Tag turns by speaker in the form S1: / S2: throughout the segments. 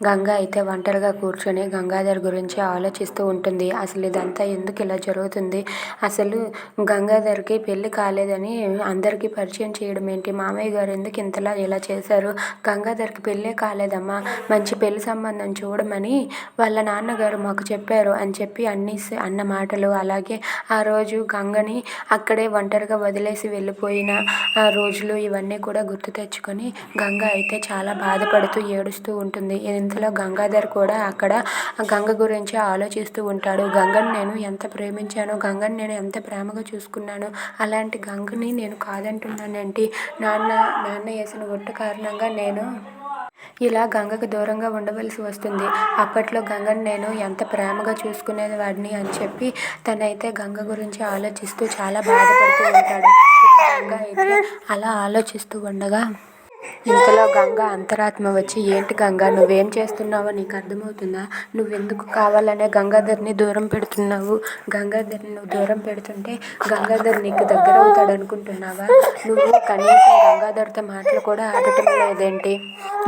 S1: గంగ అయితే ఒంటరిగా కూర్చొని గంగాధర్ గురించి ఆలోచిస్తూ ఉంటుంది. అసలు ఇదంతా ఎందుకు ఇలా జరుగుతుంది? అసలు గంగాధర్కి పెళ్ళి కాలేదని అందరికీ పరిచయం చేయడం ఏంటి? మామయ్య గారు ఎందుకు ఇంతలా ఇలా చేశారు? గంగాధర్కి పెళ్ళే కాలేదమ్మా. మంచి పెళ్ళి సంబంధం చూడమని వాళ్ళ నాన్నగారు మాకు చెప్పారు అని చెప్పి అన్ని అన్న మాటలు. అలాగే ఆ రోజు గంగని అక్కడే ఒంటరిగా వదిలేసి వెళ్ళిపోయిన ఆ రోజులు ఇవన్నీ కూడా గుర్తు తెచ్చుకొని గంగ అయితే చాలా బాధపడుతూ ఏడుస్తూ ఉంటుంది. ఇంతలో గంగాధర్ కూడా అక్కడ గంగ గురించి ఆలోచిస్తూ ఉంటాడు. గంగని నేను ఎంత ప్రేమించానో గంగని నేను ఎంత ప్రేమగా చూసుకున్నానో అలాంటి గంగని నేను కాదంటున్నానంటే నాన్న నాన్న వేసిన ఒట్టు కారణంగా నేను ఇలా గంగకు దూరంగా ఉండవలసి వస్తుంది. అప్పట్లో గంగని నేను ఎంత ప్రేమగా చూసుకునేది వాడిని అని చెప్పి తనైతే గంగ గురించి ఆలోచిస్తూ చాలా బాధపడుతూ ఉంటాడు. గంగ అయితే అలా ఆలోచిస్తూ ఉండగా ఇంతలో గంగ అంతరాత్మ వచ్చి ఏంటి గంగ నువ్వేం చేస్తున్నావో నీకు అర్థమవుతుందా? నువ్వెందుకు కావాలనే గంగాధర్ని దూరం పెడుతున్నావు? గంగాధర్ని నువ్వు దూరం పెడుతుంటే గంగాధర్ నీకు దగ్గర అవుతాడు అనుకుంటున్నావా నువ్వు కనీసం గంగాధర్తో మాటలు కూడా ఆడటం లేదేంటి?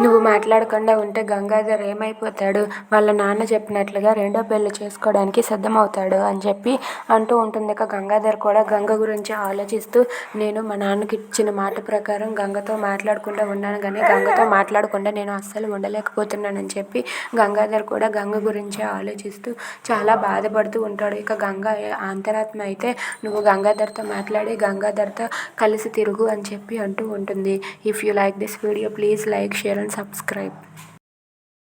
S1: నువ్వు మాట్లాడకుండా ఉంటే గంగాధర్ ఏమైపోతాడు? వాళ్ళ నాన్న చెప్పినట్లుగా రెండో పెళ్ళి చేసుకోవడానికి సిద్ధమవుతాడు అని చెప్పి అంటూ ఉంటుంది. ఇక గంగాధర్ కూడా గంగ గురించి ఆలోచిస్తూ నేను మా నాన్నకి ఇచ్చిన మాట ప్రకారం గంగతో మాట్లాడకుండా ఉన్నాను కానీ గంగతో మాట్లాడకుండా నేను అస్సలు ఉండలేకపోతున్నానని చెప్పి గంగాధర్ కూడా గంగ గురించి ఆలోచిస్తూ చాలా బాధపడుతూ ఉంటాడు. ఇక గంగ అంతరాత్మ అయితే నువ్వు గంగాధర్తో మాట్లాడి గంగాధర్తో కలిసి తిరుగు అని చెప్పి అంటూ ఉంటుంది. If you like this video please like share and subscribe.